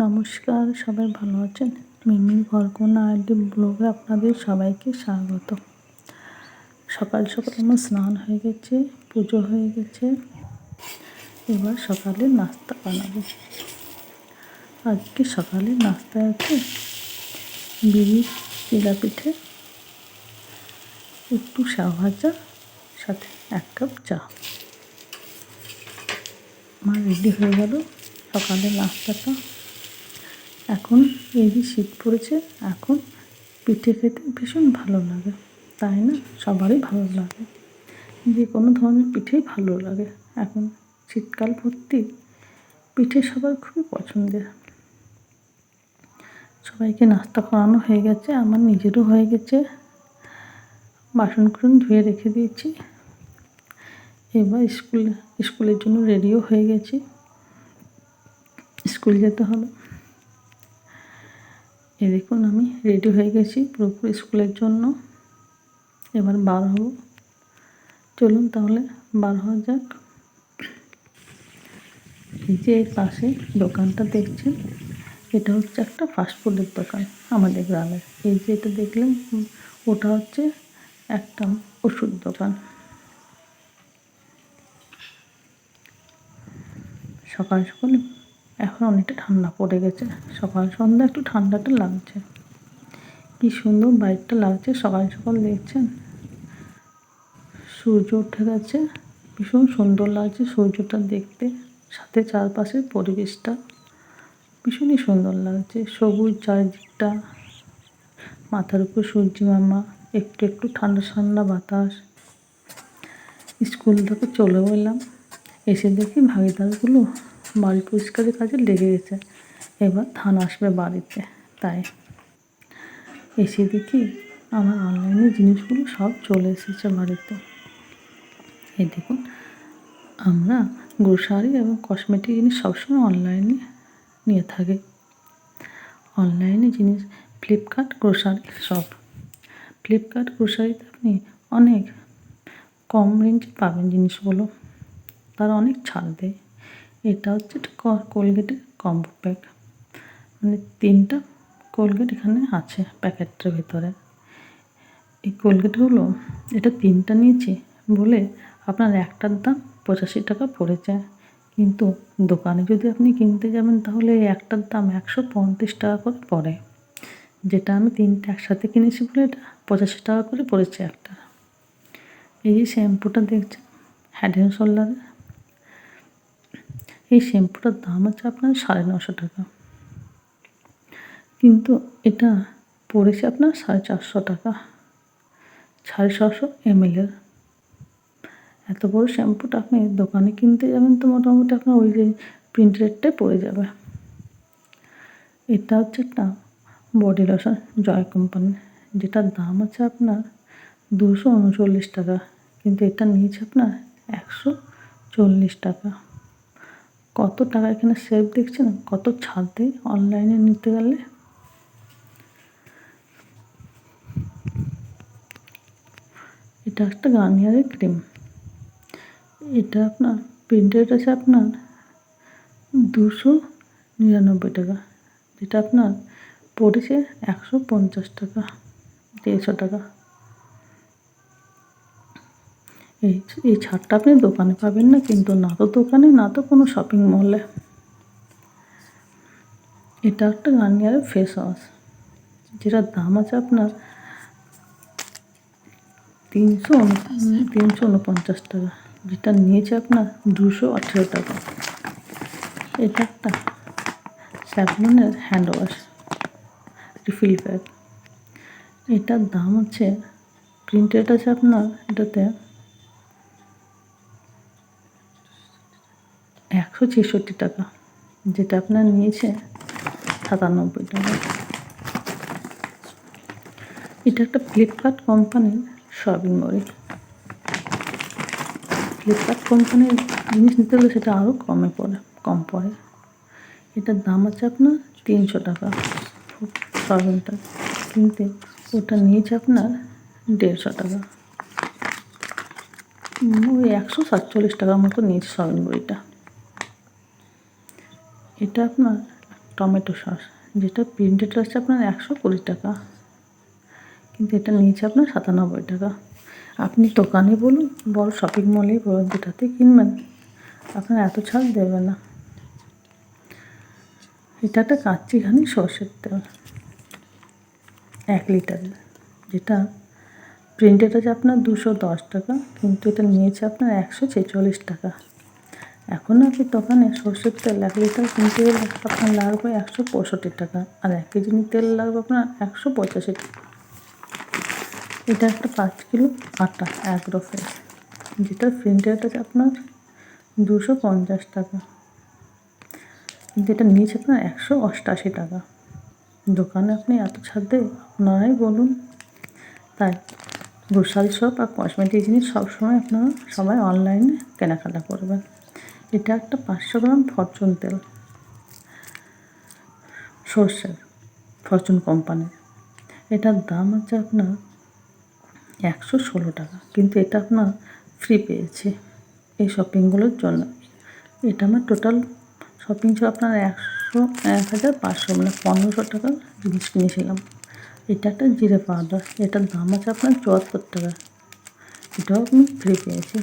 নমস্কার, সবাই ভালো আছেন? মিমি ঘরকোনা আইডি ব্লগে আপনাদের সবাইকে স্বাগত। সকাল সকাল আমার স্নান হয়ে গেছে, পুজো হয়ে গেছে। এবার সকালে নাস্তা বানাবো। আজকে সকালে নাস্তা আছে, বিড়ি চিলা পিঠে একটু ভাজা, সাথে এক কাপ চা। আমার রেডি হয়ে গেল সকালে নাস্তাটা। এখন এই যে শীত পড়েছে, এখন পিঠে খেতে ভীষণ ভালো লাগে। তাই না? সবারই ভালো লাগে। যে কোনো ধরনের পিঠেই ভালো লাগে। এখন শীতকাল ভর্তি, পিঠে সবার খুবই পছন্দের। সবাইকে নাস্তা করানো হয়ে গেছে, আমার নিজেরও হয়ে গেছে। বাসনকুসন ধুয়ে রেখে দিয়েছি। এবার স্কুল, স্কুলের জন্য রেডিও হয়ে গেছি। স্কুল যেতে হবে। এ দেখুন, আমি রেডি হয়ে গেছি পুরোপুরি স্কুলের জন্য। এবার বার হব। চলুন তাহলে বার হওয়া যাক। এই যে এর পাশে দোকানটা দেখছেন, এটা হচ্ছে একটা ফাস্টফুডের দোকান আমাদের গ্রামের এই যে এটা দেখলেন, ওটা হচ্ছে একটা ওষুধ দোকান। সকাল সকাল এখন অনেকটা ঠান্ডা পড়ে গেছে। সকাল সন্ধ্যা একটু ঠান্ডাটা লাগছে। কি সুন্দর বাইকটা লাগছে, সকাল সকাল দেখছেন? সূর্য উঠে গেছে, ভীষণ সুন্দর লাগছে সূর্যটা দেখতে। সাথে চারপাশের পরিবেশটা ভীষণই সুন্দর লাগছে। সবুজ চারিদিকটা, মাথার উপর সূর্যি মামা, একটু একটু ঠান্ডা ঠান্ডা বাতাস। স্কুল থেকে চলে গেলাম, এসে দেখি ভাগিদারগুলো বাড়ি পরিষ্কারের কাজে লেগে গেছে। এবার ধান আসবে বাড়িতে, তাই। এসে দেখি আমার অনলাইনে জিনিসগুলো সব চলে এসেছে বাড়িতে। এই দেখুন, আমরা গ্রোসারি এবং কসমেটিক জিনিস সবসময় অনলাইনে নিয়ে থাকি। অনলাইনে জিনিস ফ্লিপকার্ট গ্রোসারি সব ফ্লিপকার্ট গ্রোসারিতে আপনি অনেক কম রেঞ্জে পাবেন জিনিসগুলো। তারা অনেক ছাড় দেয়। এটা হচ্ছে কোলগেটের কম্বো প্যাক মানে তিনটা কোলগেট এখানে আছে প্যাকেটটার ভিতরে। এই কোলগেটগুলো এটা তিনটা নিয়েছি বলে আপনার একটার দাম পঁচাশি টাকা পড়েছে। কিন্তু দোকানে যদি আপনি কিনতে যাবেন তাহলে একটার দাম একশো পঁয়ত্রিশ টাকা করে পড়ে। যেটা আমি তিনটে একসাথে কিনেছি বলে এটা পঁচাশি টাকা করে পড়েছে একটা। এই যে শ্যাম্পুটা দেখছেন হ্যাড অ্যান্ড শোল্ডারের এই শ্যাম্পুটার দাম হচ্ছে আপনার সাড়ে নশো টাকা। কিন্তু এটা পড়েছে আপনার সাড়ে চারশো টাকা। সাড়ে ছশো এমএলের এত বড় শ্যাম্পুটা আপনি দোকানে কিনতে যাবেন তো মোটামুটি আপনার ওই যে প্রিন্ট রেটটাই পড়ে যাবে। এটা হচ্ছে একটা বডি লোশন জয় কোম্পানির যেটার দাম আছে আপনার দুশো উনচল্লিশ টাকা, কিন্তু এটা নিয়েছে আপনার একশো চল্লিশ টাকা। কত টাকা এখানে সেভ দেখছেন? কত ছাড় দেয় অনলাইনে নিতে গেলে? এটা একটা গার্নিয়ারের ক্রিম এটা আপনার প্রিন্টেড আছে আপনার দুশো নিরানব্বই টাকা। যেটা আপনার পড়েছে একশো পঞ্চাশ টাকা, দেড়শো টাকা। এই এই ছাড়টা আপনি দোকানে পাবেন না, কিন্তু না তো দোকানে, না তো কোনো শপিং মলে এটা একটা গার্নিয়ারের ফেস ওয়াশ যেটার দাম আছে আপনার তিনশো তিনশো উনপঞ্চাশ টাকা, যেটা নিয়েছে আপনার দুশো আঠেরো টাকা। এটা একটা স্যাভলনের হ্যান্ড ওয়াশ রিফিল প্যাক এটার দাম হচ্ছে প্রিন্টেড আছে আপনার এটাতে একশো ছেষট্টি টাকা। যেটা আপনার নিয়েছে সাতানব্বই টাকা। এটা একটা ফ্লিপকার্ট কোম্পানির শপিং মল ফ্লিপকার্ট কোম্পানির জিনিস নিতে হলে সেটা আরও কমে পড়ে, কম পড়ে। এটার দাম আছে আপনার তিনশো টাকা। সয়াবিনটা কিনতে ওটা নিয়েছে আপনার দেড়শো টাকা। ওই একশো সাতচল্লিশ টাকার মতো নিয়েছে সয়াবিন বড়িটা এটা আপনার টমেটো সস, যেটা প্রিন্টেড আছে আপনার একশো কুড়ি টাকা। কিন্তু এটা নিয়েছে আপনার সাতানব্বই টাকা। আপনি দোকানে বলুন, বড় শপিং মলেই বলুন যেটাতে কিনবেন, আপনার এত ছাড় দেবে না। এটা একটা কাচ্চিঘানি সর্ষের তেল, এক লিটার যেটা প্রিন্টেড আছে আপনার দুশো দশ টাকা, কিন্তু এটা নিয়েছে আপনার একশো ছেচল্লিশ টাকা। এখন আপনি দোকানে সর্ষের তেল এক লিটার কিনতে গেলে আপনার লাগবে একশো পঁয়ষট্টি টাকা। আর এক কেজি তেল লাগবে আপনার একশো পঁচাশি টাকা। এটা একটা পাঁচ কিলো আটা অ্যাগ্রো ফ্রেশ যেটা প্রিন্টেড আছে আপনার দুশো পঞ্চাশ টাকা। যেটা নিয়েছে আপনার একশো অষ্টাশি টাকা। দোকানে আপনি এত ছাড় দেয় আপনারাই বলুন। তাই গ্রোসারি শপ আর কসমেটিক জিনিস সবসময় আপনারা সবাই অনলাইনে কেনাকাটা করবেন। এটা একটা পাঁচশো গ্রাম ফরচুন তেল। সর্ষের ফরচুন কোম্পানির। এটার দাম আছে আপনার একশো ষোলো টাকা। কিন্তু এটা আপনার ফ্রি পেয়েছে এই শপিংগুলোর জন্য। এটা আমার টোটাল শপিং ছিল আপনার একশো, এক হাজার পাঁচশো মানে পনেরোশো টাকার জিনিস কিনেছিলাম। এটা একটা জিরে পাউডার এটার দাম আছে আপনার চুয়াত্তর টাকা। এটাও আমি ফ্রি পেয়েছি।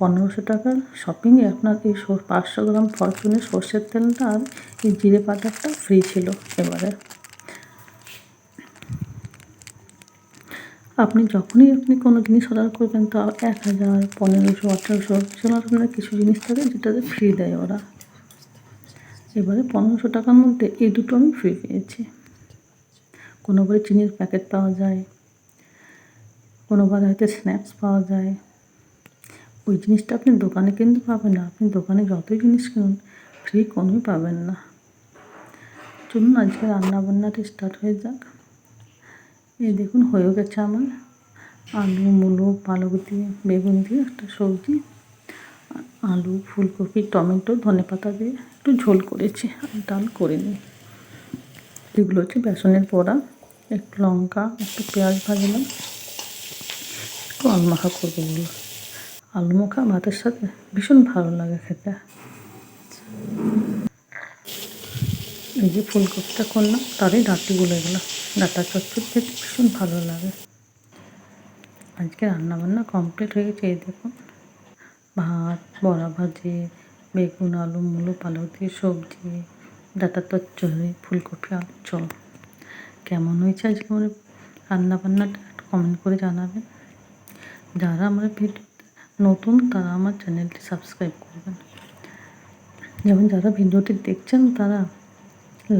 পনেরোশো টাকার শপিংয়ে আপনার এই পাঁচশো গ্রাম ফরচুনের সর্ষের তেলটা আর এই জিরে পাউডারটা ফ্রি ছিল এবারে। আপনি যখনই আপনি কোনো জিনিস অর্ডার করবেন তো এক হাজার, পনেরোশো, আঠারোশো সেগুলো আপনার কিছু জিনিস থাকে যেটাতে ফ্রি দেয় ওরা। এবারে পনেরোশো টাকার মধ্যে এই দুটো আমি ফ্রি পেয়েছি। কোনোবারে চিনির প্যাকেট পাওয়া যায়, কোনোবার হয়তো স্ন্যাক্স পাওয়া যায়। ওই জিনিসটা আপনি দোকানে কিন্তু পাবেন না। আপনি দোকানে যতই জিনিস কিনুন ফ্রি কোনোই পাবেন না। চলুন আজকে রান্না বান্নাটা স্টার্ট হয়ে যাক। এই দেখুন, হয়েও গেছে আমার। আলু, মুলো পালক দিয়ে বেগুন দিয়ে একটা সবজি আলু, ফুলকপি, টমেটো, ধনে পাতা দিয়ে একটু ঝোল করেছি, আর ডাল করে নিই এগুলো হচ্ছে বেসনের পোড়া। একটু লঙ্কা, একটু পেঁয়াজ ভাজলাম। একটু আলু মাখা করব বলো আলু মাখা ভাতের সাথে ভীষণ ভালো লাগে খেতে। এই যে ফুলকপিটা করলাম, তারই ডাঁটিগুলো এগুলো ডাঁটা চচ্চড়ি খেতে ভীষণ ভালো লাগে। আজকে রান্নাবান্না কমপ্লিট হয়ে গেছে, এই দেখুন। ভাত, বড়া ভাজি, বেগুন, আলু, মুলো, পালক দিয়ে সবজি, ডাটা চচ্চড়ি, ফুলকপি আলু চল কেমন হয়েছে আজকে মানে রান্নাবান্নাটা? কমেন্ট করে জানাবেন। যারা আমার ভিডিও নতুন তারা আমার চ্যানেলটি সাবস্ক্রাইব করবেন। যেমন যারা ভিডিওটি দেখছেন, তারা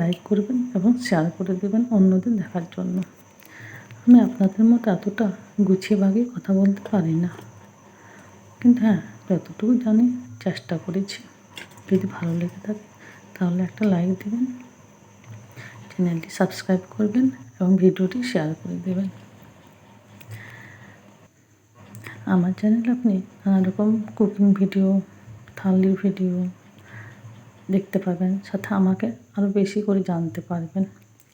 লাইক করবেন এবং শেয়ার করে দেবেন অন্যদের দেখার জন্য। আমি আপনাদের মতো এতটা গুছিয়ে ভাগে কথা বলতে পারি না। কিন্তু হ্যাঁ যতটুকু জানি চেষ্টা করেছি। যদি ভালো লেগে থাকে, তাহলে একটা লাইক দেবেন, চ্যানেলটি সাবস্ক্রাইব করবেন এবং ভিডিওটি শেয়ার করে দেবেন। আমার চ্যানেলে আপনি নানা রকম কুকিং ভিডিও থালির ভিডিও দেখতে পাবেন। সাথে আমাকে আরও বেশি করে জানতে পারবেন।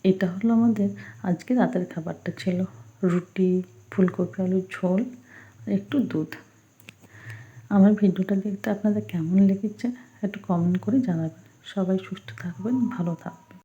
এটা হলো আমাদের আজকে রাতের খাবারটা ছিল। রুটি, ফুলকপি, আলুর ঝোল একটু দুধ। আমার ভিডিওটা দেখতে আপনাদের কেমন লেগেছে একটু কমেন্ট করে জানাবেন। সবাই সুস্থ থাকবেন, ভালো থাকবেন।